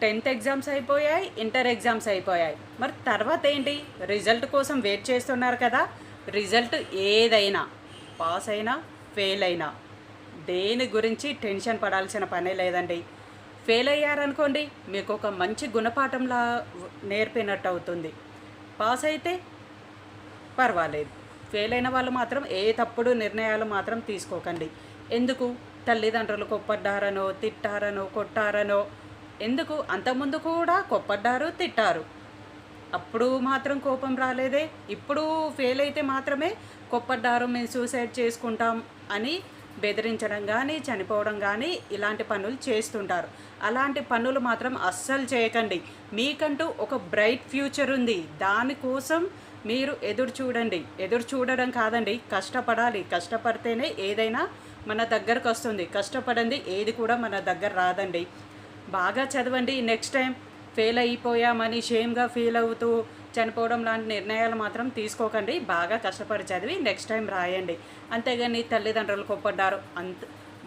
Tenth exams అయిపోయాయి inter exams అయిపోయాయి. మరి తర్వాత ఏంటి? రిజల్ట్ కోసం వెయిట్ చేస్తున్నారు కదా. రిజల్ట్ ఏదైనా పాస్ అయినా ఫెయిల్ అయినా దేని గురించి టెన్షన్ పడాల్సిన పనే లేదండి. ఫెయిల్ అయ్యారనుకోండి మీకు ఒక మంచి గుణపాఠంలా నేర్పినట్టు అవుతుంది. పాస్ అయితే పర్వాలేదు. ఫెయిల్ అయిన వాళ్ళు మాత్రం ఏ తప్పుడు నిర్ణయాలు మాత్రం తీసుకోకండి. ఎందుకు? తల్లిదండ్రులు కొప్పడ్డారనో తిట్టారనో కొట్టారనో ఎందుకు? అంతకుముందు కూడా కొప్పడ్డారు తిట్టారు. అప్పుడు మాత్రం కోపం రాలేదే. ఇప్పుడు ఫెయిల్ అయితే మాత్రమే కొప్పడ్డారు మేము సూసైడ్ చేసుకుంటాం అని బెదిరించడం కానీ చనిపోవడం కానీ ఇలాంటి పనులు చేస్తుంటారు. అలాంటి పనులు మాత్రం అస్సలు చేయకండి. మీకంటూ ఒక బ్రైట్ ఫ్యూచర్ ఉంది. దానికోసం మీరు ఎదురు చూడండి. ఎదురు చూడడం కాదండి కష్టపడాలి. కష్టపడితేనే ఏదైనా మన దగ్గరకు వస్తుంది. కష్టపడండి ఏది కూడా మన దగ్గర రాదండి. బాగా చదవండి నెక్స్ట్ టైం ఫెయిల్ అయిపోయామని షేమ్గా ఫీల్ అవుతూ చనిపోవడం లాంటి నిర్ణయాలు మాత్రం తీసుకోకండి బాగా కష్టపడి చదివి నెక్స్ట్ టైం రాయండి. అంతేగాని తల్లిదండ్రులు కొప్పడ్డారు అంత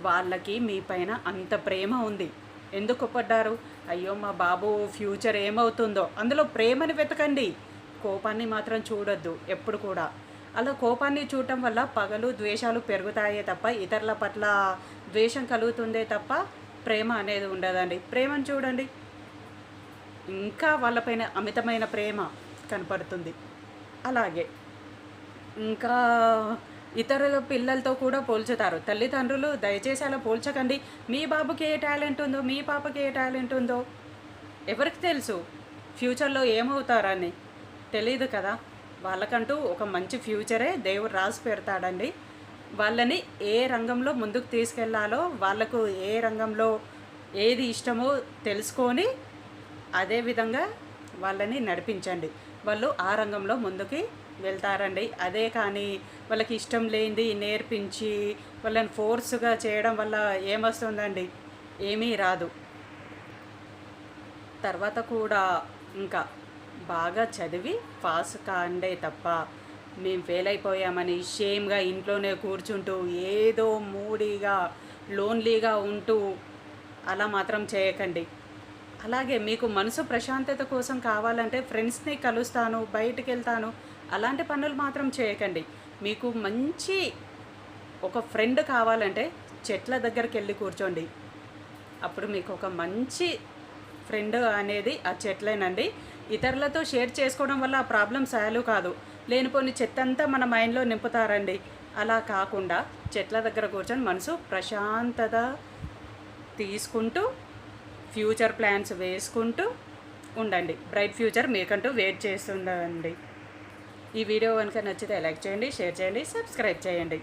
వాళ్ళకి మీ పైన అంత ప్రేమ ఉంది. ఎందుకు కొప్పడ్డారు? అయ్యో మా బాబు ఫ్యూచర్ ఏమవుతుందో. అందులో ప్రేమని వెతకండి కోపాన్ని మాత్రం చూడొద్దు ఎప్పుడు కూడా. అలా కోపాన్ని చూడటం వల్ల పగలు ద్వేషాలు పెరుగుతాయే తప్ప ఇతరుల పట్ల ద్వేషం కలుగుతుందే తప్ప ప్రేమ అనేది ఉండదండి. ప్రేమను చూడండి. ఇంకా వాళ్ళపైన అమితమైన ప్రేమ కనపడుతుంది. అలాగే ఇంకా ఇతరుల పిల్లలతో కూడా పోల్చుతారు. తల్లిదండ్రులు దయచేసి అలా పోల్చకండి. మీ బాబుకి ఏ టాలెంట్ ఉందో మీ పాపకి ఏ టాలెంట్ ఉందో ఎవరికి తెలుసు? ఫ్యూచర్లో ఏమవుతారని తెలియదు కదా. వాళ్ళకంటూ ఒక మంచి ఫ్యూచరే దేవుడు రాసి పెడతాడండి. వాళ్ళని ఏ రంగంలో ముందుకు తీసుకెళ్ళాలో వాళ్ళకు ఏ రంగంలో ఏది ఇష్టమో తెలుసుకొని అదే విధంగా వాళ్ళని నడిపించండి. వాళ్ళు ఆ రంగంలో ముందుకి వెళ్తారండి. అదే కానీ వాళ్ళకి ఇష్టం లేనిది నేర్పించి వాళ్ళని ఫోర్స్గా చేయడం వల్ల ఏమొస్తుందండి? ఏమీ రాదు. తర్వాత కూడా ఇంకా బాగా చదివి పాస్ కాండే తప్ప మేము ఫెయిల్ అయిపోయామని షేమ్గా ఇంట్లోనే కూర్చుంటూ ఏదో మూడీగా లోన్లీగా ఉంటూ అలా మాత్రం చేయకండి. అలాగే మీకు మనసు ప్రశాంతత కోసం కావాలంటే ఫ్రెండ్స్ని కలుస్తాను బయటికి వెళ్తాను అలాంటి పనులు మాత్రం చేయకండి. మీకు మంచి ఒక ఫ్రెండ్ కావాలంటే చెట్ల దగ్గరికి వెళ్ళి కూర్చోండి. అప్పుడు మీకు ఒక మంచి ఫ్రెండ్ అనేది ఆ చెట్లేనండి. ఇతరులతో షేర్ చేసుకోవడం వల్ల ఆ ప్రాబ్లం సాల్వ్ కాదు. లేనిపోని చెత్త అంతా మన మైండ్లో నింపుతారండి. అలా కాకుండా చెట్ల దగ్గర కూర్చొని మనసు ప్రశాంతత తీసుకుంటూ ఫ్యూచర్ ప్లాన్స్ వేసుకుంటూ ఉండండి. బ్రైట్ ఫ్యూచర్ మీకంటూ వెయిట్ చేస్తుండండి ఈ వీడియో కనుక నచ్చితే లైక్ చేయండి షేర్ చేయండి సబ్స్క్రైబ్ చేయండి.